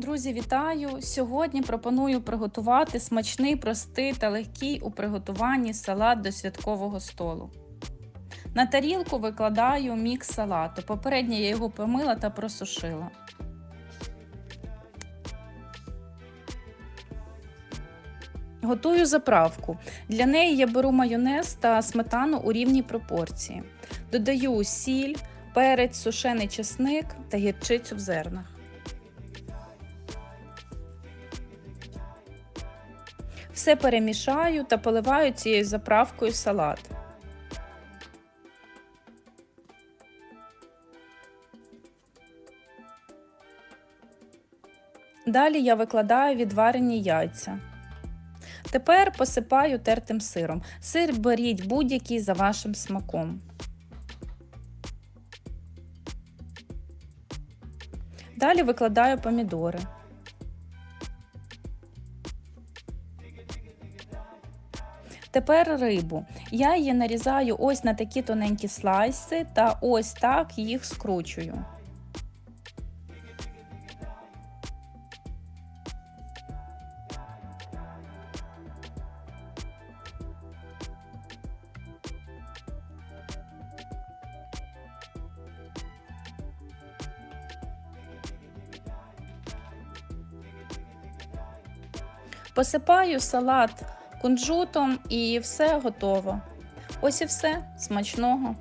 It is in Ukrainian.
Друзі, вітаю! Сьогодні пропоную приготувати смачний, простий та легкий у приготуванні салат до святкового столу. На тарілку викладаю мікс салату. Попередньо я його помила та просушила. Готую заправку. Для неї я беру майонез та сметану у рівній пропорції. Додаю сіль, перець, сушений чесник та гірчицю в зернах. Все перемішаю та поливаю цією заправкою салат. Далі я викладаю відварені яйця. Тепер посипаю тертим сиром. Сир беріть будь-який за вашим смаком. Далі викладаю помідори. Тепер рибу. Я її нарізаю ось на такі тоненькі слайси та ось так їх скручую. Посипаю салат кунжутом і все готово. Ось і все смачного.